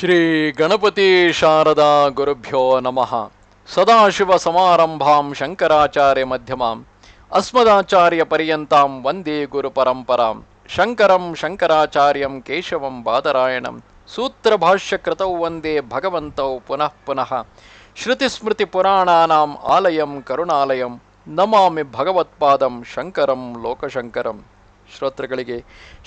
ಶ್ರೀ ಗಣಪತಿ ಶಾರದಾ ಗುರುಭ್ಯೋ ನಮಃ. ಸದಾಶಿವ ಸಮಾರಂಭಾಂ ಶಂಕರಾಚಾರ್ಯ ಮಧ್ಯಮಾಂ, ಅಸ್ಮದಾಚಾರ್ಯ ಪರ್ಯಂತಾಂ ವಂದೇ ಗುರು ಪರಂಪರಾಂ, ಶಂಕರಂ ಶಂಕರಾಚಾರ್ಯಂ ಕೇಶವಂ ಬಾದರಾಯಣಂ, ಸೂತ್ರ ಭಾಷ್ಯಕೃತೌ ವಂದೇ ಭಗವಂತೌ ಪುನಃ ಪುನಃ, ಶ್ರುತಿಸ್ಮೃತಿ ಪುರಾಣಾನಾಂ ಆಲಯಂ ಕರುಣಾಲಯಂ, ನಮಾಮಿ ಭಗವತ್ಪಾದಂ ಶಂಕರಂ ಲೋಕಶಂಕರಂ. ಶ್ರೋತೃಗಳಿಗೆ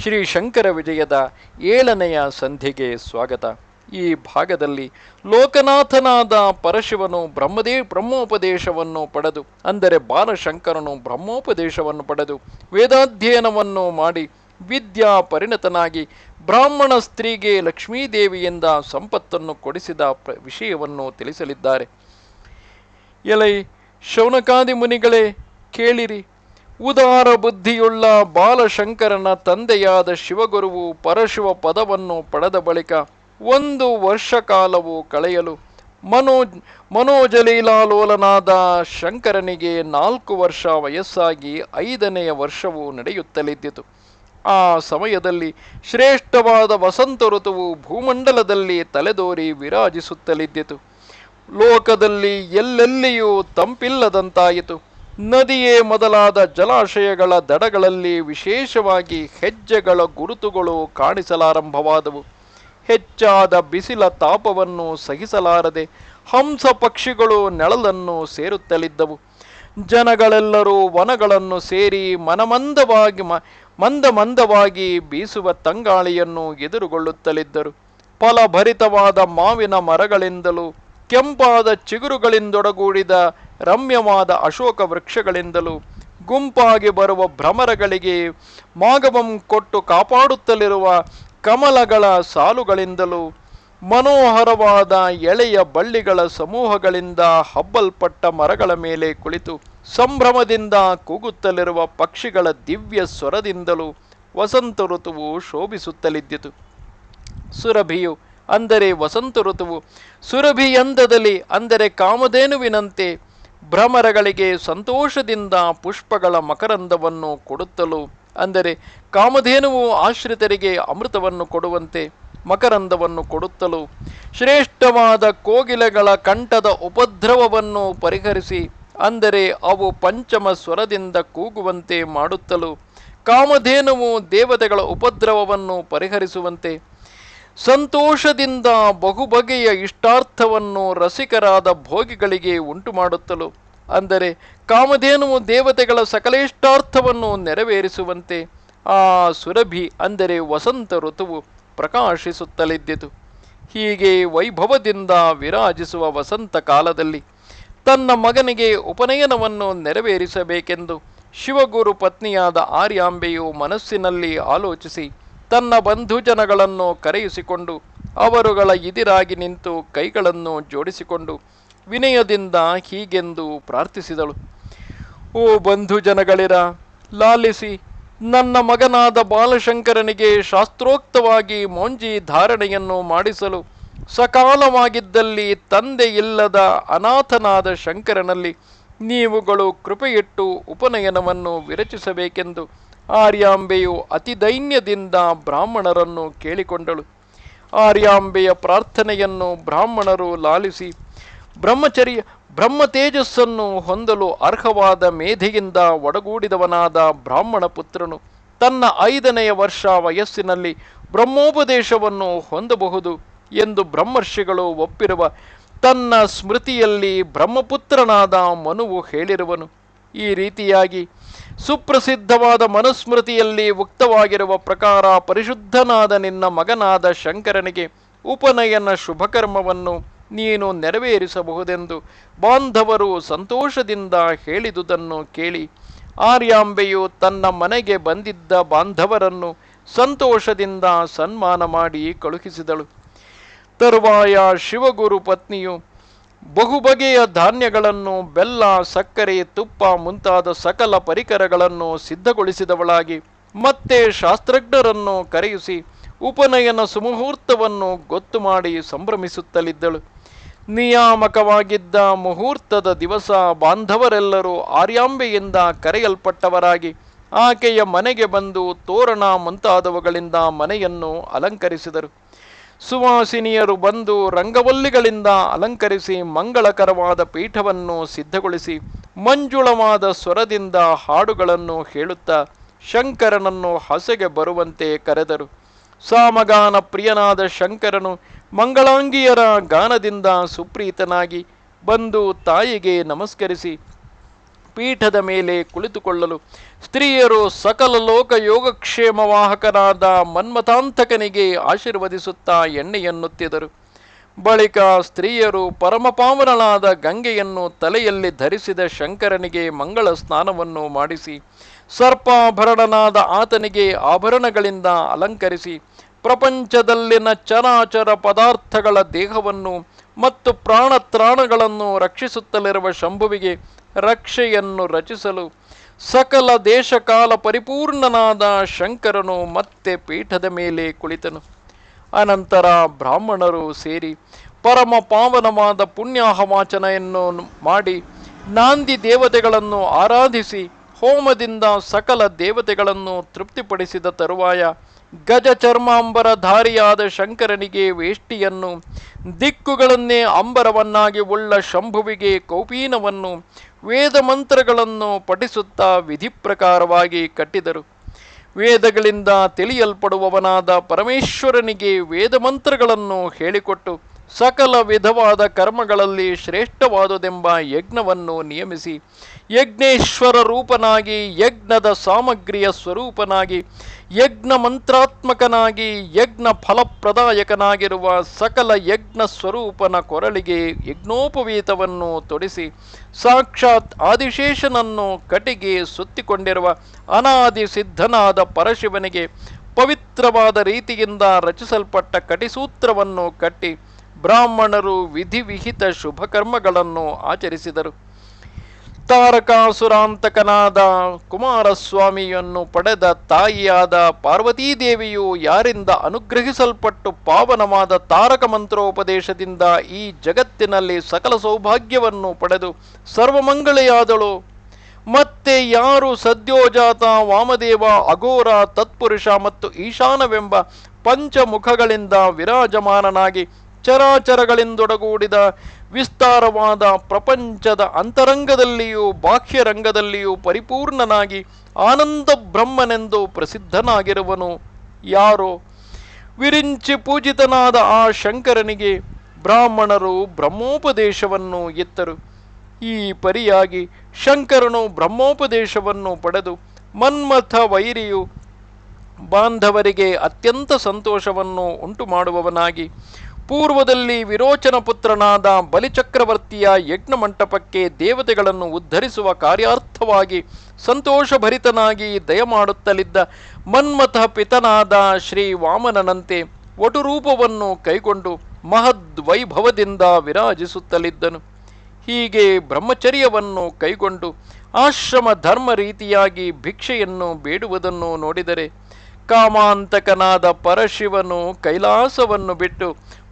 ಶ್ರೀ ಶಂಕರ ವಿಜಯದ ಏಳನೆಯ ಸಂಧಿಗೆ ಸ್ವಾಗತ. ಈ ಭಾಗದಲ್ಲಿ ಲೋಕನಾಥನಾದ ಪರಶಿವನು ಬ್ರಹ್ಮದೇ ಬ್ರಹ್ಮೋಪದೇಶವನ್ನು ಪಡೆದು, ಅಂದರೆ ಬಾಲಶಂಕರನು ಬ್ರಹ್ಮೋಪದೇಶವನ್ನು ಪಡೆದು, ವೇದಾಧ್ಯಯನವನ್ನು ಮಾಡಿ ವಿದ್ಯಾ ಪರಿಣತನಾಗಿ ಬ್ರಾಹ್ಮಣ ಸ್ತ್ರೀಗೆ ಲಕ್ಷ್ಮೀದೇವಿಯಿಂದ ಸಂಪತ್ತನ್ನು ಕೊಡಿಸಿದ ವಿಷಯವನ್ನು ತಿಳಿಸಲಿದ್ದಾರೆ. ಎಲೈ ಶೌನಕಾದಿ ಮುನಿಗಳೇ, ಕೇಳಿರಿ. ಉದಾರ ಬುದ್ಧಿಯುಳ್ಳ ಬಾಲಶಂಕರನ ತಂದೆಯಾದ ಶಿವಗುರುವು ಪರಶಿವ ಪದವನ್ನು ಪಡೆದ ಬಳಿಕ ಒಂದು ವರ್ಷ ಕಾಲವು ಕಳೆಯಲು ಮನೋ ಮನೋಜಲೀಲಾಲೋಲನಾದ ಶಂಕರನಿಗೆ ನಾಲ್ಕು ವರ್ಷ ವಯಸ್ಸಾಗಿ ಐದನೆಯ ವರ್ಷವು ನಡೆಯುತ್ತಲಿದ್ದಿತು. ಆ ಸಮಯದಲ್ಲಿ ಶ್ರೇಷ್ಠವಾದ ವಸಂತ ಋತುವು ಭೂಮಂಡಲದಲ್ಲಿ ತಲೆದೋರಿ ವಿರಾಜಿಸುತ್ತಲಿದ್ದಿತು. ಲೋಕದಲ್ಲಿ ಎಲ್ಲೆಲ್ಲಿಯೂ ತಂಪಿಲ್ಲದಂತಾಯಿತು. ನದಿಯೇ ಮೊದಲಾದ ಜಲಾಶಯಗಳ ದಡಗಳಲ್ಲಿ ವಿಶೇಷವಾಗಿ ಹೆಜ್ಜೆಗಳ ಗುರುತುಗಳು ಕಾಣಿಸಲಾರಂಭವಾದವು. ಹೆಚ್ಚಾದ ಬಿಸಿಲ ತಾಪವನ್ನು ಸಹಿಸಲಾರದೆ ಹಂಸ ಪಕ್ಷಿಗಳು ನೆಳಲನ್ನು ಸೇರುತ್ತಲಿದ್ದವು. ಜನಗಳೆಲ್ಲರೂ ವನಗಳನ್ನು ಸೇರಿ ಮನಮಂದವಾಗಿ ಮಂದ ಮಂದವಾಗಿ ಬೀಸುವ ತಂಗಾಳಿಯನ್ನು ಎದುರುಗೊಳ್ಳುತ್ತಲಿದ್ದರು. ಫಲಭರಿತವಾದ ಮಾವಿನ ಮರಗಳಿಂದಲೂ, ಕೆಂಪಾದ ಚಿಗುರುಗಳಿಂದೊಡಗೂಡಿದ ರಮ್ಯವಾದ ಅಶೋಕ ವೃಕ್ಷಗಳಿಂದಲೂ, ಗುಂಪಾಗಿ ಬರುವ ಭ್ರಮರಗಳಿಗೆ ಮಾಗವಂ ಕೊಟ್ಟು ಕಾಪಾಡುತ್ತಲಿರುವ ಕಮಲಗಳ ಸಾಲುಗಳಿಂದಲೂ ಮನೋಹರವಾದ ಎಳೆಯ ಬಳ್ಳಿಗಳ ಸಮೂಹಗಳಿಂದ ಹಬ್ಬಲ್ಪಟ್ಟ ಮರಗಳ ಮೇಲೆ ಕುಳಿತು ಸಂಭ್ರಮದಿಂದ ಕೂಗುತ್ತಲಿರುವ ಪಕ್ಷಿಗಳ ದಿವ್ಯ ಸ್ವರದಿಂದಲೂ ವಸಂತ ಋತುವು ಶೋಭಿಸುತ್ತಲಿದ್ದಿತು. ಸುರಭಿಯು ಅಂದರೆ ವಸಂತ ಋತುವು. ಸುರಭಿಯಂದದಲ್ಲಿ ಅಂದರೆ ಕಾಮಧೇನುವಿನಂತೆ ಭ್ರಮರಗಳಿಗೆ ಸಂತೋಷದಿಂದ ಪುಷ್ಪಗಳ ಮಕರಂದವನ್ನು ಕೊಡುತ್ತಲೂ ಅಂದರೆ ಕಾಮಧೇನುವು ಆಶ್ರಿತರಿಗೆ ಅಮೃತವನ್ನು ಕೊಡುವಂತೆ ಮಕರಂದವನ್ನು ಕೊಡುತ್ತಲೂ ಶ್ರೇಷ್ಠವಾದ ಕೋಗಿಲೆಗಳ ಕಂಠದ ಉಪದ್ರವವನ್ನು ಪರಿಹರಿಸಿ ಅಂದರೆ ಅವು ಪಂಚಮ ಸ್ವರದಿಂದ ಕೂಗುವಂತೆ ಮಾಡುತ್ತಲೂ ಕಾಮಧೇನುವು ದೇವತೆಗಳ ಉಪದ್ರವವನ್ನು ಪರಿಹರಿಸುವಂತೆ ಸಂತೋಷದಿಂದ ಬಹುಬಗೆಯ ಇಷ್ಟಾರ್ಥವನ್ನು ರಸಿಕರಾದ ಭೋಗಿಗಳಿಗೆ ಉಂಟು ಮಾಡುತ್ತಲು ಅಂದರೆ ಕಾಮಧೇನುವು ದೇವತೆಗಳ ಸಕಲೇಷ್ಟಾರ್ಥವನ್ನು ನೆರವೇರಿಸುವಂತೆ ಆ ಸುರಭಿ ಅಂದರೆ ವಸಂತ ಋತುವು ಪ್ರಕಾಶಿಸುತ್ತಲಿದ್ದಿತು ಹೀಗೆ ವೈಭವದಿಂದ ವಿರಾಜಿಸುವ ವಸಂತ ಕಾಲದಲ್ಲಿ ತನ್ನ ಮಗನಿಗೆ ಉಪನಯನವನ್ನು ನೆರವೇರಿಸಬೇಕೆಂದು ಶಿವಗುರು ಪತ್ನಿಯಾದ ಆರ್ಯಾಂಬೆಯು ಮನಸ್ಸಿನಲ್ಲಿ ಆಲೋಚಿಸಿ ತನ್ನ ಬಂಧುಜನಗಳನ್ನು ಕರೆಯಿಸಿಕೊಂಡು ಅವರುಗಳ ಇದಿರಾಗಿ ನಿಂತು ಕೈಗಳನ್ನು ಜೋಡಿಸಿಕೊಂಡು ವಿನಯದಿಂದ ಹೀಗೆಂದು ಪ್ರಾರ್ಥಿಸಿದಳು. ಓ ಬಂಧು ಜನಗಳಿರ, ಲಾಲಿಸಿ, ನನ್ನ ಮಗನಾದ ಬಾಲಶಂಕರನಿಗೆ ಶಾಸ್ತ್ರೋಕ್ತವಾಗಿ ಮೋಂಜಿ ಧಾರಣೆಯನ್ನು ಮಾಡಿಸಲು ಸಕಾಲವಾಗಿದ್ದಲ್ಲಿ ತಂದೆ ಇಲ್ಲದ ಅನಾಥನಾದ ಶಂಕರನಲ್ಲಿ ನೀವುಗಳು ಕೃಪೆಯಿಟ್ಟು ಉಪನಯನವನ್ನು ವಿರಚಿಸಬೇಕೆಂದು ಆರ್ಯಾಂಬೆಯು ಅತಿ ದೈನ್ಯದಿಂದ ಬ್ರಾಹ್ಮಣರನ್ನು ಕೇಳಿಕೊಂಡಳು. ಆರ್ಯಾಂಬೆಯ ಪ್ರಾರ್ಥನೆಯನ್ನು ಬ್ರಾಹ್ಮಣರು ಲಾಲಿಸಿ ಬ್ರಹ್ಮಚರ್ಯ ಬ್ರಹ್ಮ ತೇಜಸ್ಸನ್ನು ಹೊಂದಲು ಅರ್ಹವಾದ ಮೇಧೆಯಿಂದ ಒಡಗೂಡಿದವನಾದ ಬ್ರಾಹ್ಮಣ ಪುತ್ರನು ತನ್ನ ಐದನೆಯ ವರ್ಷ ವಯಸ್ಸಿನಲ್ಲಿ ಬ್ರಹ್ಮೋಪದೇಶವನ್ನು ಹೊಂದಬಹುದು ಎಂದು ಬ್ರಹ್ಮರ್ಷಿಗಳು ಒಪ್ಪಿರುವ ತನ್ನ ಸ್ಮೃತಿಯಲ್ಲಿ ಬ್ರಹ್ಮಪುತ್ರನಾದ ಮನುವು ಹೇಳಿರುವನು. ಈ ರೀತಿಯಾಗಿ ಸುಪ್ರಸಿದ್ಧವಾದ ಮನುಸ್ಮೃತಿಯಲ್ಲಿ ಉಕ್ತವಾಗಿರುವ ಪ್ರಕಾರ ಪರಿಶುದ್ಧನಾದ ನಿನ್ನ ಮಗನಾದ ಶಂಕರನಿಗೆ ಉಪನಯನ ಶುಭಕರ್ಮವನ್ನು ನೀನು ನೆರವೇರಿಸಬಹುದೆಂದು ಬಾಂಧವರು ಸಂತೋಷದಿಂದ ಹೇಳಿದುದನ್ನು ಕೇಳಿ ಆರ್ಯಾಂಬೆಯು ತನ್ನ ಮನೆಗೆ ಬಂದಿದ್ದ ಬಾಂಧವರನ್ನು ಸಂತೋಷದಿಂದ ಸನ್ಮಾನ ಮಾಡಿ ಕಳುಹಿಸಿದಳು. ತರುವಾಯ ಶಿವಗುರು ಪತ್ನಿಯು ಬಹುಬಗೆಯ ಧಾನ್ಯಗಳನ್ನು, ಬೆಲ್ಲ, ಸಕ್ಕರೆ, ತುಪ್ಪ ಮುಂತಾದ ಸಕಲ ಪರಿಕರಗಳನ್ನು ಸಿದ್ಧಗೊಳಿಸಿದವಳಾಗಿ ಮತ್ತೆ ಶಾಸ್ತ್ರಜ್ಞರನ್ನು ಕರೆಯಿಸಿ ಉಪನಯನ ಸುಮುಹೂರ್ತವನ್ನು ಗೊತ್ತು ಮಾಡಿ ಸಂಭ್ರಮಿಸುತ್ತಲಿದ್ದಳು. ನಿಯಾಮಕವಾಗಿದ್ದ ಮುಹೂರ್ತದ ದಿವಸ ಬಾಂಧವರೆಲ್ಲರೂ ಆರ್ಯಾಂಬೆಯಿಂದ ಕರೆಯಲ್ಪಟ್ಟವರಾಗಿ ಆಕೆಯ ಮನೆಗೆ ಬಂದು ತೋರಣ ಮುಂತಾದವುಗಳಿಂದ ಮನೆಯನ್ನು ಅಲಂಕರಿಸಿದರು. ಸುವಾಸಿನಿಯರು ಬಂದು ರಂಗವಲ್ಲಿಗಳಿಂದ ಅಲಂಕರಿಸಿ ಮಂಗಳಕರವಾದ ಪೀಠವನ್ನು ಸಿದ್ಧಗೊಳಿಸಿ ಮಂಜುಳವಾದ ಸ್ವರದಿಂದ ಹಾಡುಗಳನ್ನು ಹೇಳುತ್ತಾ ಶಂಕರನನ್ನು ಹಸೆಗೆ ಬರುವಂತೆ ಕರೆದರು. ಸಾಮಗಾನ ಪ್ರಿಯನಾದ ಶಂಕರನು ಮಂಗಳಾಂಗಿಯರ ಗಾನದಿಂದ ಸುಪ್ರೀತನಾಗಿ ಬಂದು ತಾಯಿಗೆ ನಮಸ್ಕರಿಸಿ ಪೀಠದ ಮೇಲೆ ಕುಳಿತುಕೊಳ್ಳಲು ಸ್ತ್ರೀಯರು ಸಕಲ ಲೋಕ ಯೋಗಕ್ಷೇಮವಾಹಕನಾದ ಮನ್ಮಥಾಂತಕನಿಗೆ ಆಶೀರ್ವದಿಸುತ್ತಾ ಎಣ್ಣೆಯನ್ನುತ್ತಿದರು. ಬಳಿಕ ಸ್ತ್ರೀಯರು ಪರಮಪಾವನಳಾದ ಗಂಗೆಯನ್ನು ತಲೆಯಲ್ಲಿ ಧರಿಸಿದ ಶಂಕರನಿಗೆ ಮಂಗಳ ಸ್ನಾನವನ್ನು ಮಾಡಿಸಿ ಸರ್ಪಾಭರಣನಾದ ಆತನಿಗೆ ಆಭರಣಗಳಿಂದ ಅಲಂಕರಿಸಿ ಪ್ರಪಂಚದಲ್ಲಿನ ಚರಾಚರ ಪದಾರ್ಥಗಳ ದೇಹವನ್ನು ಮತ್ತು ಪ್ರಾಣತ್ರಾಣಗಳನ್ನು ರಕ್ಷಿಸುತ್ತಲಿರುವ ಶಂಭುವಿಗೆ ರಕ್ಷೆಯನ್ನು ರಚಿಸಲು ಸಕಲ ದೇಶಕಾಲ ಪರಿಪೂರ್ಣನಾದ ಶಂಕರನು ಮತ್ತೆ ಪೀಠದ ಮೇಲೆ ಕುಳಿತನು. ಅನಂತರ ಬ್ರಾಹ್ಮಣರು ಸೇರಿ ಪರಮ ಪಾವನವಾದ ಪುಣ್ಯಾಹವಾಚನೆಯನ್ನು ಮಾಡಿ ನಾಂದಿ ದೇವತೆಗಳನ್ನು ಆರಾಧಿಸಿ ಹೋಮದಿಂದ ಸಕಲ ದೇವತೆಗಳನ್ನು ತೃಪ್ತಿಪಡಿಸಿದ ತರುವಾಯ ಗಜ ಚರ್ಮಾಂಬರಧಾರಿಯಾದ ಶಂಕರನಿಗೆ ವೇಷ್ಟಿಯನ್ನು, ದಿಕ್ಕುಗಳನ್ನೇ ಅಂಬರವನ್ನಾಗಿ ಉಳ್ಳ ಶಂಭುವಿಗೆ ಕೌಪೀನವನ್ನು ವೇದ ಮಂತ್ರಗಳನ್ನು ಪಠಿಸುತ್ತಾ ವಿಧಿಪ್ರಕಾರವಾಗಿ ಕಟ್ಟಿದರು. ವೇದಗಳಿಂದ ತಿಳಿಯಲ್ಪಡುವವನಾದ ಪರಮೇಶ್ವರನಿಗೆ ವೇದ ಮಂತ್ರಗಳನ್ನು ಹೇಳಿಕೊಟ್ಟು ಸಕಲ ವಿಧವಾದ ಕರ್ಮಗಳಲ್ಲಿ ಶ್ರೇಷ್ಠವಾದುದೆಂಬ ಯಜ್ಞವನ್ನು ನಿಯಮಿಸಿ ಯಜ್ಞೇಶ್ವರ ರೂಪನಾಗಿ, ಯಜ್ಞದ ಸಾಮಗ್ರಿಯ ಸ್ವರೂಪನಾಗಿ, ಯಜ್ಞ ಮಂತ್ರಾತ್ಮಕನಾಗಿ, ಯಜ್ಞ ಫಲಪ್ರದಾಯಕನಾಗಿರುವ ಸಕಲ ಯಜ್ಞ ಸ್ವರೂಪನ ಕೊರಳಿಗೆ ಯಜ್ಞೋಪವೀತವನ್ನು ತೊಡಿಸಿ ಸಾಕ್ಷಾತ್ ಆದಿಶೇಷನನ್ನು ಕಟಿಗೆ ಸುತ್ತಿಕೊಂಡಿರುವ ಅನಾದಿ ಸಿದ್ಧನಾದ ಪರಶಿವನಿಗೆ ಪವಿತ್ರವಾದ ರೀತಿಯಿಂದ ರಚಿಸಲ್ಪಟ್ಟ ಕಟಿಸೂತ್ರವನ್ನು ಕಟ್ಟಿ ಬ್ರಾಹ್ಮಣರು ವಿಧಿವಿಹಿತ ಶುಭಕರ್ಮಗಳನ್ನು ಆಚರಿಸಿದರು. ತಾರಕಾಸುರಾಂತಕನಾದ ಕುಮಾರಸ್ವಾಮಿಯನ್ನು ಪಡೆದ ತಾಯಿಯಾದ ಪಾರ್ವತೀದೇವಿಯು ಯಾರಿಂದ ಅನುಗ್ರಹಿಸಲ್ಪಟ್ಟು ಪಾವನವಾದ ತಾರಕ ಮಂತ್ರೋಪದೇಶದಿಂದ ಈ ಜಗತ್ತಿನಲ್ಲಿ ಸಕಲ ಸೌಭಾಗ್ಯವನ್ನು ಪಡೆದು ಸರ್ವಮಂಗಳೆಯಾದಳು. ಮತ್ತೆ ಯಾರು ಸದ್ಯೋಜಾತ ವಾಮದೇವ, ಅಘೋರ, ತತ್ಪುರುಷ ಮತ್ತು ಈಶಾನವೆಂಬ ಪಂಚಮುಖಗಳಿಂದ ವಿರಾಜಮಾನನಾಗಿ ಚರಾಚರಗಳಿಂದೊಡಗೂಡಿದ ವಿಸ್ತಾರವಾದ ಪ್ರಪಂಚದ ಅಂತರಂಗದಲ್ಲಿಯೂ ಬಾಹ್ಯರಂಗದಲ್ಲಿಯೂ ಪರಿಪೂರ್ಣನಾಗಿ ಆನಂದ ಬ್ರಹ್ಮನೆಂದು ಪ್ರಸಿದ್ಧನಾಗಿರುವನು ಯಾರೋ? ವಿರಿಂಚಿ ಪೂಜಿತನಾದ ಆ ಶಂಕರನಿಗೆ ಬ್ರಾಹ್ಮಣರು ಬ್ರಹ್ಮೋಪದೇಶವನ್ನು ಎತ್ತರು. ಈ ಪರಿಯಾಗಿ ಶಂಕರನು ಬ್ರಹ್ಮೋಪದೇಶವನ್ನು ಪಡೆದು ಮನ್ಮಥ ವೈರಿಯು ಬಾಂಧವರಿಗೆ ಅತ್ಯಂತ ಸಂತೋಷವನ್ನು ಉಂಟು ಮಾಡುವವನಾಗಿ ಪೂರ್ವದಲ್ಲಿ ವಿರೋಚನ ಪುತ್ರನಾದ ಬಲಿಚಕ್ರವರ್ತಿಯ ಯಜ್ಞ ಮಂಟಪಕ್ಕೆ ದೇವತೆಗಳನ್ನು ಉದ್ಧರಿಸುವ ಕಾರ್ಯಾರ್ಥವಾಗಿ ಸಂತೋಷಭರಿತನಾಗಿ ದಯಮಾಡುತ್ತಲಿದ್ದ ಮನ್ಮಥ ಪಿತನಾದ ಶ್ರೀ ವಾಮನನಂತೆ ವಟುರೂಪವನ್ನು ಕೈಗೊಂಡು ಮಹದ್ ವೈಭವದಿಂದ ವಿರಾಜಿಸುತ್ತಲಿದ್ದನು. ಹೀಗೆ ಬ್ರಹ್ಮಚರ್ಯವನ್ನು ಕೈಗೊಂಡು ಆಶ್ರಮ ಧರ್ಮ ರೀತಿಯಾಗಿ ಭಿಕ್ಷೆಯನ್ನು ಬೇಡುವುದನ್ನು ನೋಡಿದರೆ ಕಾಮಾಂತಕನಾದ ಪರಶಿವನು ಕೈಲಾಸವನ್ನು ಬಿಟ್ಟು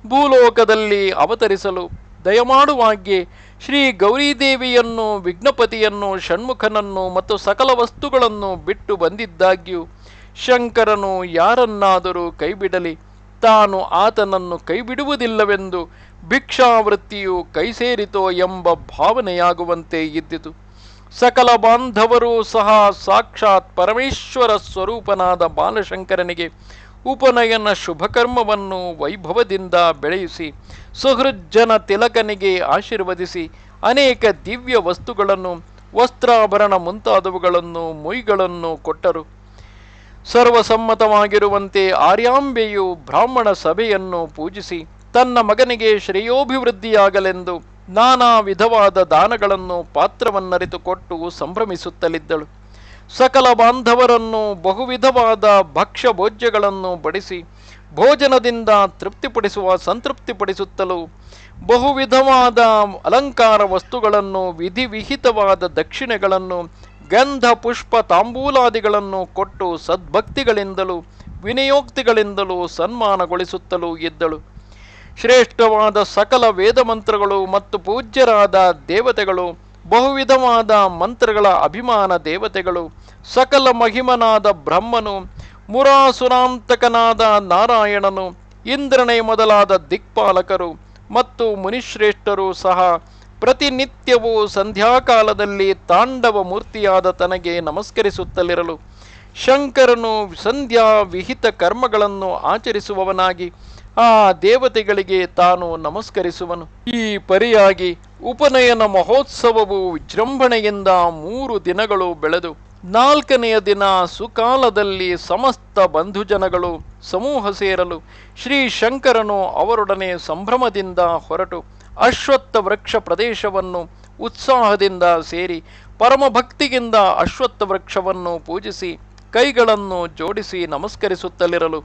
ಭೂಲೋಕದಲ್ಲಿ ಅವತರಿಸಲು. ದಯಮಾಡುವಾಗ್ಗೆ ಶ್ರೀ ಗೌರಿದೇವಿಯನ್ನು, ವಿಘ್ನಪತಿಯನ್ನು, ಷಣ್ಮುಖನನ್ನು ಮತ್ತು ಸಕಲ ವಸ್ತುಗಳನ್ನು ಬಿಟ್ಟು ಬಂದಿದ್ದಾಗ್ಯೂ ಶಂಕರನು ಯಾರನ್ನಾದರೂ ಕೈಬಿಡಲಿ. ತಾನು ಆತನನ್ನು ಕೈಬಿಡುವುದಿಲ್ಲವೆಂದು ಭಿಕ್ಷಾವೃತ್ತಿಯು ಕೈಸೇರಿತೋ ಎಂಬ ಭಾವನೆಯಾಗುವಂತೆ ಇದ್ದಿತು. ಸಕಲ ಬಾಂಧವರೂ ಸಹ ಸಾಕ್ಷಾತ್ ಪರಮೇಶ್ವರ ಸ್ವರೂಪನಾದ ಬಾಲಶಂಕರನಿಗೆ ಉಪನಯನ ಶುಭಕರ್ಮವನ್ನು ವೈಭವದಿಂದ ಬೆಳೆಯಿಸಿ, ಸುಹೃಜ್ಜನ ತಿಲಕನಿಗೆ ಆಶೀರ್ವದಿಸಿ, ಅನೇಕ ದಿವ್ಯ ವಸ್ತುಗಳನ್ನು, ವಸ್ತ್ರಾಭರಣ ಮುಂತಾದವುಗಳನ್ನು, ಮುಯ್ಗಳನ್ನು ಕೊಟ್ಟರು. ಸರ್ವಸಮ್ಮತವಾಗಿರುವಂತೆ ಆರ್ಯಾಂಬೆಯು ಬ್ರಾಹ್ಮಣ ಸಭೆಯನ್ನು ಪೂಜಿಸಿ, ತನ್ನ ಮಗನಿಗೆ ಶ್ರೇಯೋಭಿವೃದ್ಧಿಯಾಗಲೆಂದು ನಾನಾ ವಿಧವಾದ ದಾನಗಳನ್ನು ಪಾತ್ರವನ್ನರಿತುಕೊಟ್ಟು ಸಂಭ್ರಮಿಸುತ್ತಲಿದ್ದಳು. ಸಕಲ ಬಾಂಧವರನ್ನು ಬಹುವಿಧವಾದ ಭಕ್ಷ್ಯ ಭೋಜ್ಯಗಳನ್ನು ಬಡಿಸಿ ಭೋಜನದಿಂದ ತೃಪ್ತಿಪಡಿಸುವ, ಸಂತೃಪ್ತಿಪಡಿಸುತ್ತಲೂ ಬಹುವಿಧವಾದ ಅಲಂಕಾರ ವಸ್ತುಗಳನ್ನು, ವಿಧಿವಿಹಿತವಾದ ದಕ್ಷಿಣೆಗಳನ್ನು, ಗಂಧ, ಪುಷ್ಪ, ತಾಂಬೂಲಾದಿಗಳನ್ನು ಕೊಟ್ಟು ಸದ್ಭಕ್ತಿಗಳಿಂದಲೂ, ವಿನಿಯೋಕ್ತಿಗಳಿಂದಲೂ ಸನ್ಮಾನಗೊಳಿಸುತ್ತಲೂ ಇದ್ದಳು. ಶ್ರೇಷ್ಠವಾದ ಸಕಲ ವೇದ ಮಂತ್ರಗಳು ಮತ್ತು ಪೂಜ್ಯರಾದ ದೇವತೆಗಳು ಬಹುವಿಧವಾದ ಮಂತ್ರಗಳ ಅಭಿಮಾನ ದೇವತೆಗಳು, ಸಕಲ ಮಹಿಮನಾದ ಬ್ರಹ್ಮನು, ಮುರಾಸುರಾಂತಕನಾದ ನಾರಾಯಣನು, ಇಂದ್ರನೇ ಮೊದಲಾದ ದಿಕ್ಪಾಲಕರು ಮತ್ತು ಮುನಿಶ್ರೇಷ್ಠರು ಸಹ ಪ್ರತಿನಿತ್ಯವೂ ಸಂಧ್ಯಾಕಾಲದಲ್ಲಿ ತಾಂಡವ ಮೂರ್ತಿಯಾದ ತನಗೆ ನಮಸ್ಕರಿಸುತ್ತಲಿರಲು, ಶಂಕರನು ಸಂಧ್ಯಾ ವಿಹಿತ ಕರ್ಮಗಳನ್ನು ಆಚರಿಸುವವನಾಗಿ ಆ ದೇವತೆಗಳಿಗೆ ತಾನು ನಮಸ್ಕರಿಸುವನು. ಈ ಪರಿಯಾಗಿ ಉಪನಯನ ಮಹೋತ್ಸವವು ವಿಜೃಂಭಣೆಯಿಂದ ಮೂರು ದಿನಗಳು ಬೆಳೆದು, ನಾಲ್ಕನೆಯ ದಿನ ಸುಕಾಲದಲ್ಲಿ ಸಮಸ್ತ ಬಂಧುಜನಗಳು ಸಮೂಹ ಸೇರಲು ಶ್ರೀ ಶಂಕರನು ಅವರೊಡನೆ ಸಂಭ್ರಮದಿಂದ ಹೊರಟು ಅಶ್ವತ್ಥ ವೃಕ್ಷ ಪ್ರದೇಶವನ್ನು ಉತ್ಸಾಹದಿಂದ ಸೇರಿ ಪರಮಭಕ್ತಿಯಿಂದ ಅಶ್ವತ್ಥ ವೃಕ್ಷವನ್ನು ಪೂಜಿಸಿ ಕೈಗಳನ್ನು ಜೋಡಿಸಿ ನಮಸ್ಕರಿಸುತ್ತಲಿರಲು.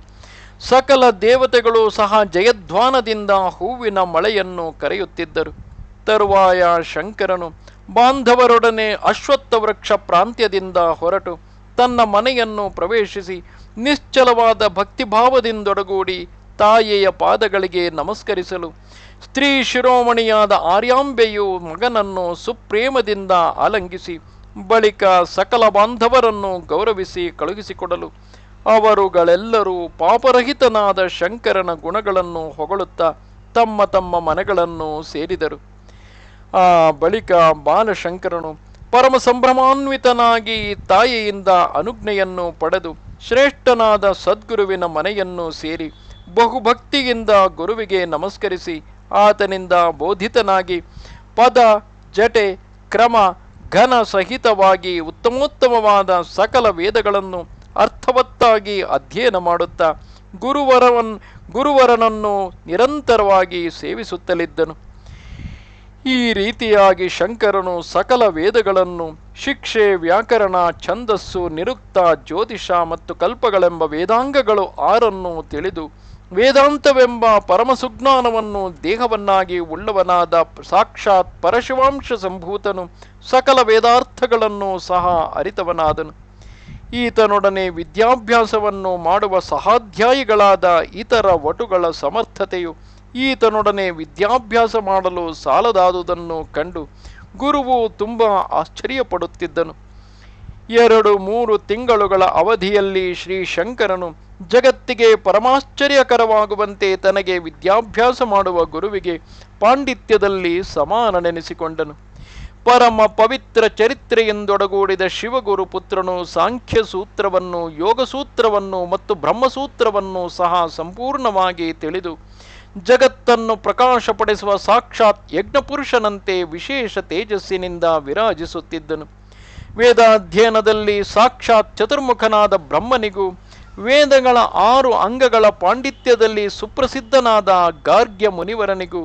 ಸಕಲ ದೇವತೆಗಳು ಸಹ ಜಯಧ್ವಾನದಿಂದ ಹೂವಿನ ಮಳೆಯನ್ನು ಕರೆಯುತ್ತಿದ್ದರು. ತರುವಾಯ ಶಂಕರನು ಬಾಂಧವರೊಡನೆ ಅಶ್ವತ್ಥ ವೃಕ್ಷ ಪ್ರಾಂತ್ಯದಿಂದ ಹೊರಟು ತನ್ನ ಮನೆಯನ್ನು ಪ್ರವೇಶಿಸಿ ನಿಶ್ಚಲವಾದ ಭಕ್ತಿಭಾವದಿಂದೊಡಗೂಡಿ ತಾಯಿಯ ಪಾದಗಳಿಗೆ ನಮಸ್ಕರಿಸಲು ಸ್ತ್ರೀ ಶಿರೋಮಣಿಯಾದ ಆರ್ಯಾಂಬೆಯು ಮಗನನ್ನು ಸುಪ್ರೇಮದಿಂದ ಆಲಂಗಿಸಿ ಬಳಿಕ ಸಕಲ ಬಾಂಧವರನ್ನು ಗೌರವಿಸಿ ಕಳುಹಿಸಿಕೊಡಲು ಅವರುಗಳೆಲ್ಲರೂ ಪಾಪರಹಿತನಾದ ಶಂಕರನ ಗುಣಗಳನ್ನು ಹೊಗಳುತ್ತಾ ತಮ್ಮ ತಮ್ಮ ಮನೆಗಳನ್ನು ಸೇರಿದರು. ಆ ಬಳಿಕ ಬಾಲಶಂಕರನು ಪರಮ ಸಂಭ್ರಮಾನ್ವಿತನಾಗಿ ತಾಯಿಯಿಂದ ಅನುಜ್ಞೆಯನ್ನು ಪಡೆದು ಶ್ರೇಷ್ಠನಾದ ಸದ್ಗುರುವಿನ ಮನೆಯನ್ನು ಸೇರಿ ಬಹುಭಕ್ತಿಯಿಂದ ಗುರುವಿಗೆ ನಮಸ್ಕರಿಸಿ ಆತನಿಂದ ಬೋಧಿತನಾಗಿ ಪದ, ಜಟೆ, ಕ್ರಮ, ಘನ ಸಹಿತವಾಗಿ ಉತ್ತಮೋತ್ತಮವಾದ ಸಕಲ ವೇದಗಳನ್ನು ಅರ್ಥವತ್ತಾಗಿ ಅಧ್ಯಯನ ಮಾಡುತ್ತಾ ಗುರುವರವನ್, ಗುರುವರನನ್ನು ನಿರಂತರವಾಗಿ ಸೇವಿಸುತ್ತಲಿದ್ದನು. ಈ ರೀತಿಯಾಗಿ ಶಂಕರನು ಸಕಲ ವೇದಗಳನ್ನು ಶಿಕ್ಷೆ, ವ್ಯಾಕರಣ, ಛಂದಸ್ಸು, ನಿರುಕ್ತ, ಜ್ಯೋತಿಷ ಮತ್ತು ಕಲ್ಪಗಳೆಂಬ ವೇದಾಂಗಗಳು ಆರನ್ನು ತಿಳಿದು ವೇದಾಂತವೆಂಬ ಪರಮಸುಜ್ಞಾನವನ್ನು ದೇಹವನ್ನಾಗಿ ಉಳ್ಳವನಾದ ಸಾಕ್ಷಾತ್ ಪರಶಿವಾಂಶ ಸಂಭೂತನು ಸಕಲ ವೇದಾರ್ಥಗಳನ್ನು ಸಹ ಅರಿತವನಾದನು. ಈತನೊಡನೆ ವಿದ್ಯಾಭ್ಯಾಸವನ್ನು ಮಾಡುವ ಸಹಾಧ್ಯಾಯಿಗಳಾದ ಇತರ ವಟುಗಳ ಸಮರ್ಥತೆಯು ಈತನೊಡನೆ ವಿದ್ಯಾಭ್ಯಾಸ ಮಾಡಲು ಸಾಲದಾದುದನ್ನು ಕಂಡು ಗುರುವು ತುಂಬ ಆಶ್ಚರ್ಯಪಡುತ್ತಿದ್ದನು. ಎರಡು ಮೂರು ತಿಂಗಳುಗಳ ಅವಧಿಯಲ್ಲಿ ಶ್ರೀ ಶಂಕರನು ಜಗತ್ತಿಗೆ ಪರಮಾಶ್ಚರ್ಯಕರವಾಗುವಂತೆ ತನಗೆ ವಿದ್ಯಾಭ್ಯಾಸ ಮಾಡುವ ಗುರುವಿಗೆ ಪಾಂಡಿತ್ಯದಲ್ಲಿ ಸಮಾನನೆನಿಸಿಕೊಂಡನು. ಪರಮ ಪವಿತ್ರ ಚರಿತ್ರೆಯೆಂದೊಡಗೂಡಿದ ಶಿವಗುರು ಪುತ್ರನು ಸಾಂಖ್ಯ ಸೂತ್ರವನ್ನು ಯೋಗ ಸೂತ್ರವನ್ನು ಮತ್ತು ಬ್ರಹ್ಮಸೂತ್ರವನ್ನು ಸಹ ಸಂಪೂರ್ಣವಾಗಿ ತಿಳಿದು ಜಗತ್ತನ್ನು ಪ್ರಕಾಶಪಡಿಸುವ ಸಾಕ್ಷಾತ್ ಯಜ್ಞಪುರುಷನಂತೆ ವಿಶೇಷ ತೇಜಸ್ಸಿನಿಂದ ವಿರಾಜಿಸುತ್ತಿದ್ದನು. ವೇದಾಧ್ಯಯನದಲ್ಲಿ ಸಾಕ್ಷಾತ್ ಚತುರ್ಮುಖನಾದ ಬ್ರಹ್ಮನಿಗೂ ವೇದಗಳ ಆರು ಅಂಗಗಳ ಪಾಂಡಿತ್ಯದಲ್ಲಿ ಸುಪ್ರಸಿದ್ಧನಾದ ಗಾರ್ಗ್ಯ ಮುನಿವರನಿಗೂ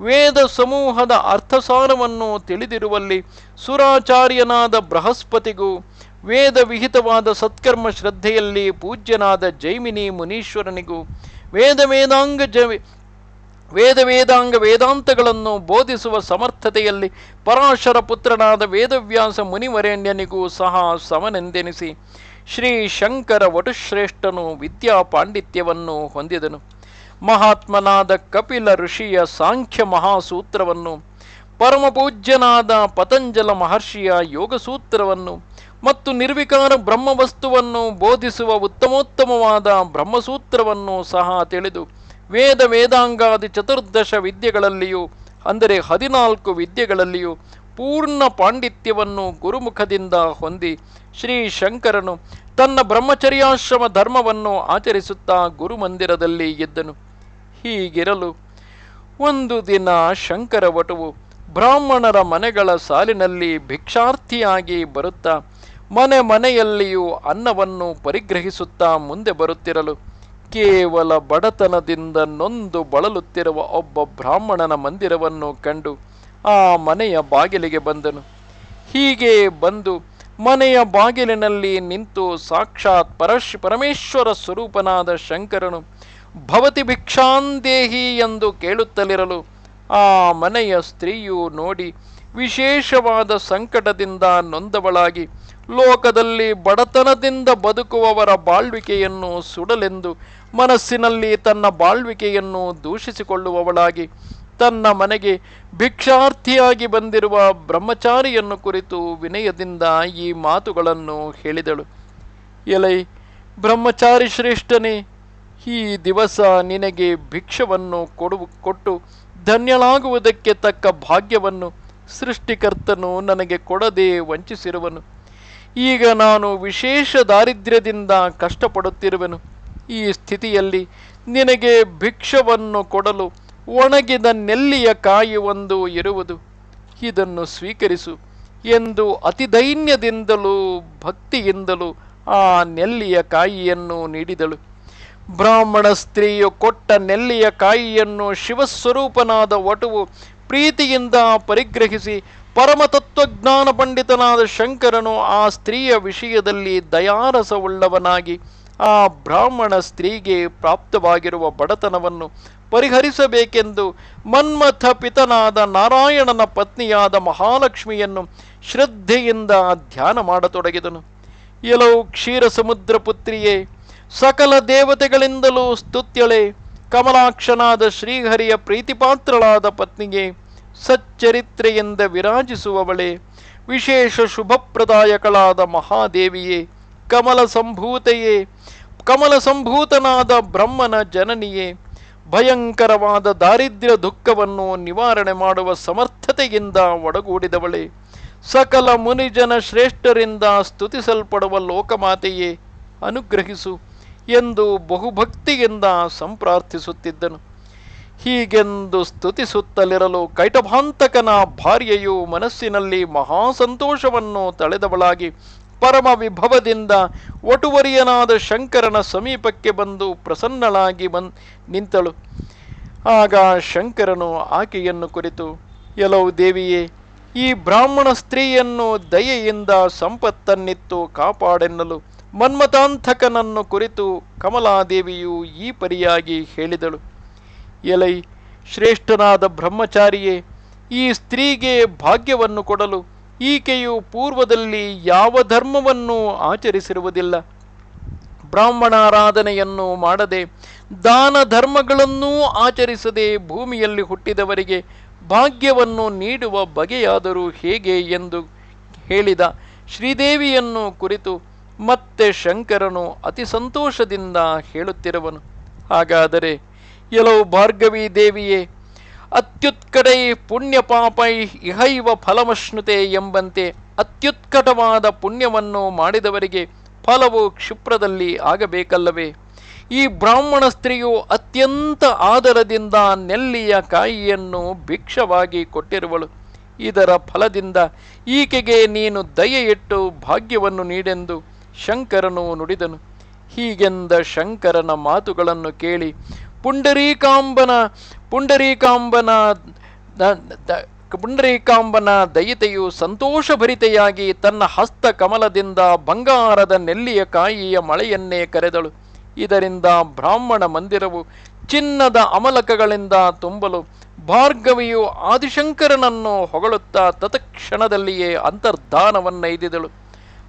ವೇದ ಸಮೂಹದ ಅರ್ಥಸಾರವನ್ನು ತಿಳಿದಿರುವಲ್ಲಿ ಸುರಾಚಾರ್ಯನಾದ ಬೃಹಸ್ಪತಿಗೂ ವೇದ ವಿಹಿತವಾದ ಸತ್ಕರ್ಮ ಶ್ರದ್ಧೆಯಲ್ಲಿ ಪೂಜ್ಯನಾದ ಜೈಮಿನಿ ಮುನೀಶ್ವರನಿಗೂ ವೇದ ವೇದಾಂಗ ಜ ವೇದ ವೇದಾಂಗ ವೇದಾಂತಗಳನ್ನು ಬೋಧಿಸುವ ಸಮರ್ಥತೆಯಲ್ಲಿ ಪರಾಶರ ಪುತ್ರನಾದ ವೇದವ್ಯಾಸ ಮುನಿವರೇಣ್ಯನಿಗೂ ಸಹ ಸಮನೆಂದೆನಿಸಿ ಶ್ರೀ ಶಂಕರ ವಟುಶ್ರೇಷ್ಠನು ವಿದ್ಯಾ ಪಾಂಡಿತ್ಯವನ್ನು ಹೊಂದಿದನು. ಮಹಾತ್ಮನಾದ ಕಪಿಲ ಋಷಿಯ ಸಾಂಖ್ಯ ಮಹಾಸೂತ್ರವನ್ನು, ಪರಮಪೂಜ್ಯನಾದ ಪತಂಜಲ ಮಹರ್ಷಿಯ ಯೋಗಸೂತ್ರವನ್ನು ಮತ್ತು ನಿರ್ವಿಕಾರ ಬ್ರಹ್ಮವಸ್ತುವನ್ನು ಬೋಧಿಸುವ ಉತ್ತಮೋತ್ತಮವಾದ ಬ್ರಹ್ಮಸೂತ್ರವನ್ನು ಸಹ ತಿಳಿದು ವೇದ ವೇದಾಂಗಾದಿ ಚತುರ್ದಶ ವಿದ್ಯೆಗಳಲ್ಲಿಯೂ, ಅಂದರೆ ಹದಿನಾಲ್ಕು ವಿದ್ಯೆಗಳಲ್ಲಿಯೂ ಪೂರ್ಣ ಪಾಂಡಿತ್ಯವನ್ನು ಗುರುಮುಖದಿಂದ ಹೊಂದಿ ಶ್ರೀ ಶಂಕರನು ತನ್ನ ಬ್ರಹ್ಮಚರ್ಯಾಶ್ರಮ ಧರ್ಮವನ್ನು ಆಚರಿಸುತ್ತಾ ಗುರುಮಂದಿರದಲ್ಲಿ ಇದ್ದನು ಹೀಗಿರಲು ಒಂದು ದಿನ ಶಂಕರ ವಟುವು ಬ್ರಾಹ್ಮಣರ ಮನೆಗಳ ಸಾಲಿನಲ್ಲಿ ಭಿಕ್ಷಾರ್ಥಿಯಾಗಿ ಬರುತ್ತಾ ಮನೆ ಮನೆಯಲ್ಲಿಯೂ ಅನ್ನವನ್ನು ಪರಿಗ್ರಹಿಸುತ್ತಾ ಮುಂದೆ ಬರುತ್ತಿರಲು ಕೇವಲ ಬಡತನದಿಂದ ನೊಂದು ಬಳಲುತ್ತಿರುವ ಒಬ್ಬ ಬ್ರಾಹ್ಮಣನ ಮಂದಿರವನ್ನು ಕಂಡು ಆ ಮನೆಯ ಬಾಗಿಲಿಗೆ ಬಂದನು. ಹೀಗೆ ಬಂದು ಮನೆಯ ಬಾಗಿಲಿನಲ್ಲಿ ನಿಂತು ಸಾಕ್ಷಾತ್ ಪರಶ್ ಪರಮೇಶ್ವರ ಸ್ವರೂಪನಾದ ಶಂಕರನು ಭವತಿ ಭಿಕ್ಷಾಂದೇಹಿ ಎಂದು ಕೇಳುತ್ತಲಿರಲು ಆ ಮನೆಯ ಸ್ತ್ರೀಯು ನೋಡಿ ವಿಶೇಷವಾದ ಸಂಕಟದಿಂದ ನೊಂದವಳಾಗಿ ಲೋಕದಲ್ಲಿ ಬಡತನದಿಂದ ಬದುಕುವವರ ಬಾಳ್ವಿಕೆಯನ್ನು ಸುಡಲೆಂದು ಮನಸ್ಸಿನಲ್ಲಿ ತನ್ನ ಬಾಳ್ವಿಕೆಯನ್ನು ದೂಷಿಸಿಕೊಳ್ಳುವವಳಾಗಿ, ತನ್ನ ಮನೆಗೆ ಭಿಕ್ಷಾರ್ಥಿಯಾಗಿ ಬಂದಿರುವ ಬ್ರಹ್ಮಚಾರಿಯನ್ನು ಕುರಿತು ವಿನಯದಿಂದ ಈ ಮಾತುಗಳನ್ನು ಹೇಳಿದಳು. ಎಲೈ, ಬ್ರಹ್ಮಚಾರಿ ಶ್ರೇಷ್ಠನೇ, ಈ ದಿವಸ ನಿನಗೆ ಭಿಕ್ಷವನ್ನು ಕೊಡು, ಕೊಟ್ಟು ಧನ್ಯಳಾಗುವುದಕ್ಕೆ ತಕ್ಕ ಭಾಗ್ಯವನ್ನು ಸೃಷ್ಟಿಕರ್ತನು ನನಗೆ ಕೊಡದೆ ವಂಚಿಸಿರುವನು. ಈಗ ನಾನು ವಿಶೇಷ ದಾರಿದ್ರ್ಯದಿಂದ ಕಷ್ಟಪಡುತ್ತಿರುವೆನು. ಈ ಸ್ಥಿತಿಯಲ್ಲಿ ನಿನಗೆ ಭಿಕ್ಷವನ್ನು ಕೊಡಲು ಒಣಗಿದ ನೆಲ್ಲಿಯ ಕಾಯಿ ಒಂದು ಇರುವುದು. ಇದನ್ನು ಸ್ವೀಕರಿಸು ಎಂದು ಅತಿದೈನ್ಯದಿಂದಲೂ ಭಕ್ತಿಯಿಂದಲೂ ಆ ನೆಲ್ಲಿಯ ಕಾಯಿಯನ್ನು ನೀಡಿದಳು. ಬ್ರಾಹ್ಮಣ ಸ್ತ್ರೀಯು ಕೊಟ್ಟ ನೆಲ್ಲಿಯ ಕಾಯಿಯನ್ನು ಶಿವಸ್ವರೂಪನಾದ ವಟುವು ಪ್ರೀತಿಯಿಂದ ಪರಿಗ್ರಹಿಸಿ ಪರಮತತ್ವಜ್ಞಾನ ಪಂಡಿತನಾದ ಶಂಕರನು ಆ ಸ್ತ್ರೀಯ ವಿಷಯದಲ್ಲಿ ದಯಾರಸವುಳ್ಳವನಾಗಿ ಆ ಬ್ರಾಹ್ಮಣ ಸ್ತ್ರೀಗೆ ಪ್ರಾಪ್ತವಾಗಿರುವ ಬಡತನವನ್ನು ಪರಿಹರಿಸಬೇಕೆಂದು ಮನ್ಮಥ ಪಿತನಾದ ನಾರಾಯಣನ ಪತ್ನಿಯಾದ ಮಹಾಲಕ್ಷ್ಮಿಯನ್ನು ಶ್ರದ್ಧೆಯಿಂದ ಧ್ಯಾನ ಮಾಡತೊಡಗಿದನು. ಎಲವು ಕ್ಷೀರ ಸಮುದ್ರ ಪುತ್ರಿಯೇ, ಸಕಲ ದೇವತೆಗಳಿಂದಲೂ ಸ್ತುತ್ಯಳೆ, ಕಮಲಾಕ್ಷನಾದ ಶ್ರೀಹರಿಯ ಪ್ರೀತಿಪಾತ್ರಳಾದ ಪತ್ನಿಗೆ ಸಚ್ಚರಿತ್ರೆಯಿಂದ ವಿರಾಜಿಸುವವಳೆ, ವಿಶೇಷ ಶುಭಪ್ರದಾಯಕಳಾದ ಮಹಾದೇವಿಯೇ, ಕಮಲ ಸಂಭೂತೆಯೇ, ಕಮಲ ಸಂಭೂತನಾದ ಬ್ರಹ್ಮನ ಜನನಿಯೇ, ಭಯಂಕರವಾದ ದಾರಿದ್ರ್ಯ ದುಃಖವನ್ನು ನಿವಾರಣೆ ಮಾಡುವ ಸಮರ್ಥತೆಯಿಂದ ಒಡಗೂಡಿದವಳೆ, ಸಕಲ ಮುನಿಜನ ಶ್ರೇಷ್ಠರಿಂದ ಸ್ತುತಿಸಲ್ಪಡುವ ಲೋಕಮಾತೆಯೇ, ಅನುಗ್ರಹಿಸು ಎಂದು ಬಹುಭಕ್ತಿಯಿಂದ ಸಂಪ್ರಾರ್ಥಿಸುತ್ತಿದ್ದನು. ಹೀಗೆಂದು ಸ್ತುತಿಸುತ್ತಲಿರಲು ಕೈಟಭಾಂತಕನ ಭಾರ್ಯೆಯು ಮನಸ್ಸಿನಲ್ಲಿ ಮಹಾ ಸಂತೋಷವನ್ನು ತಳೆದವಳಾಗಿ ಪರಮ ವಿಭವದಿಂದ ಒಟುವರಿಯನಾದ ಶಂಕರನ ಸಮೀಪಕ್ಕೆ ಬಂದು ಪ್ರಸನ್ನಳಾಗಿ ಬಂದ್ ನಿಂತಳು. ಆಗ ಶಂಕರನು ಆಕೆಯನ್ನು ಕುರಿತು ಎಲವು ದೇವಿಯೇ, ಈ ಬ್ರಾಹ್ಮಣ ಸ್ತ್ರೀಯನ್ನು ದಯೆಯಿಂದ ಸಂಪತ್ತನ್ನಿತ್ತು ಕಾಪಾಡೆನ್ನಲು ಮನ್ಮತಾಂತಕನನ್ನು ಕುರಿತು ಕಮಲಾದೇವಿಯು ಈ ಪರಿಯಾಗಿ ಹೇಳಿದಳು. ಎಲೈ ಶ್ರೇಷ್ಠನಾದ ಬ್ರಹ್ಮಚಾರಿಯೇ, ಈ ಸ್ತ್ರೀಗೆ ಭಾಗ್ಯವನ್ನು ಕೊಡಲು ಈಕೆಯು ಪೂರ್ವದಲ್ಲಿ ಯಾವ ಧರ್ಮವನ್ನು ಆಚರಿಸಿರುವುದಿಲ್ಲ. ಬ್ರಾಹ್ಮಣಾರಾಧನೆಯನ್ನು ಮಾಡದೆ ದಾನ ಧರ್ಮಗಳನ್ನೂ ಆಚರಿಸದೆ ಭೂಮಿಯಲ್ಲಿ ಹುಟ್ಟಿದವರಿಗೆ ಭಾಗ್ಯವನ್ನು ನೀಡುವ ಬಗೆಯಾದರೂ ಹೇಗೆ ಎಂದು ಹೇಳಿದ ಶ್ರೀದೇವಿಯನ್ನು ಕುರಿತು ಮತ್ತೆ ಶಂಕರನು ಅತಿ ಸಂತೋಷದಿಂದ ಹೇಳುತ್ತಿರುವನು. ಹಾಗಾದರೆ ಎಲವು ಭಾರ್ಗವಿ ದೇವಿಯೇ, ಅತ್ಯುತ್ಕಟೈ ಪುಣ್ಯ ಪಾಪೈ ಇಹೈವ ಫಲಮಶ್ನುತೆ ಎಂಬಂತೆ ಅತ್ಯುತ್ಕಟವಾದ ಪುಣ್ಯವನ್ನು ಮಾಡಿದವರಿಗೆ ಫಲವು ಕ್ಷಿಪ್ರದಲ್ಲಿ ಆಗಬೇಕಲ್ಲವೇ. ಈ ಬ್ರಾಹ್ಮಣ ಸ್ತ್ರೀಯು ಅತ್ಯಂತ ಆದರದಿಂದ ನೆಲ್ಲಿಯ ಕಾಯಿಯನ್ನು ಭಿಕ್ಷವಾಗಿ ಕೊಟ್ಟಿರುವಳು. ಇದರ ಫಲದಿಂದ ಈಕೆಗೆ ನೀನು ದಯೆಯಿಟ್ಟು ಭಾಗ್ಯವನ್ನು ನೀಡೆಂದು ಶಂಕರನು ನುಡಿದನು. ಹೀಗೆಂದ ಶಂಕರನ ಮಾತುಗಳನ್ನು ಕೇಳಿ ಪುಂಡರೀಕಾಂಬನ ಪುಂಡರೀಕಾಂಬನ ಪುಂಡರೀಕಾಂಬನ ದಯಿತೆಯು ಸಂತೋಷಭರಿತೆಯಾಗಿ ತನ್ನ ಹಸ್ತ ಕಮಲದಿಂದ ಬಂಗಾರದ ನೆಲ್ಲಿಯ ಕಾಯಿಯ ಮಳೆಯನ್ನೇ ಕರೆದಳು. ಇದರಿಂದ ಬ್ರಾಹ್ಮಣ ಮಂದಿರವು ಚಿನ್ನದ ಅಮಲಕಗಳಿಂದ ತುಂಬಲು, ಭಾರ್ಗವಿಯು ಆದಿಶಂಕರನನ್ನು ಹೊಗಳುತ್ತಾ ತತ್ಕ್ಷಣದಲ್ಲಿಯೇ ಅಂತರ್ಧಾನವನ್ನೈದಿದಳು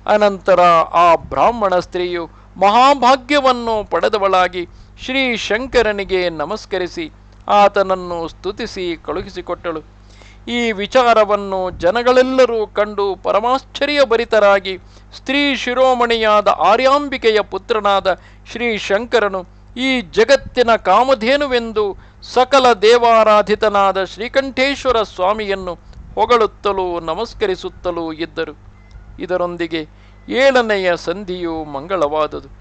ಅನಂತರ ಆ ಬ್ರಾಹ್ಮಣ ಸ್ತ್ರೀಯು ಮಹಾಭಾಗ್ಯವನ್ನು ಪಡೆದವಳಾಗಿ ಶ್ರೀ ಶಂಕರನಿಗೆ ನಮಸ್ಕರಿಸಿ ಆತನನ್ನು ಸ್ತುತಿಸಿ ಕಳುಹಿಸಿಕೊಟ್ಟಳು. ಈ ವಿಚಾರವನ್ನು ಜನಗಳೆಲ್ಲರೂ ಕಂಡು ಪರಮಾಶ್ಚರ್ಯಭರಿತರಾಗಿ ಸ್ತ್ರೀ ಶಿರೋಮಣಿಯಾದ ಆರ್ಯಾಂಬಿಕೆಯ ಪುತ್ರನಾದ ಶ್ರೀ ಶಂಕರನು ಈ ಜಗತ್ತಿನ ಕಾಮಧೇನುವೆಂದು ಸಕಲ ದೇವಾರಾಧಿತನಾದ ಶ್ರೀಕಂಠೇಶ್ವರ ಸ್ವಾಮಿಯನ್ನು ಹೊಗಳುತ್ತಲೂ ನಮಸ್ಕರಿಸುತ್ತಲೂ ಇದ್ದರು. ಇದರೊಂದಿಗೆ ಏಳನೆಯ ಸಂಧಿಯು ಮಂಗಳವಾದುದು.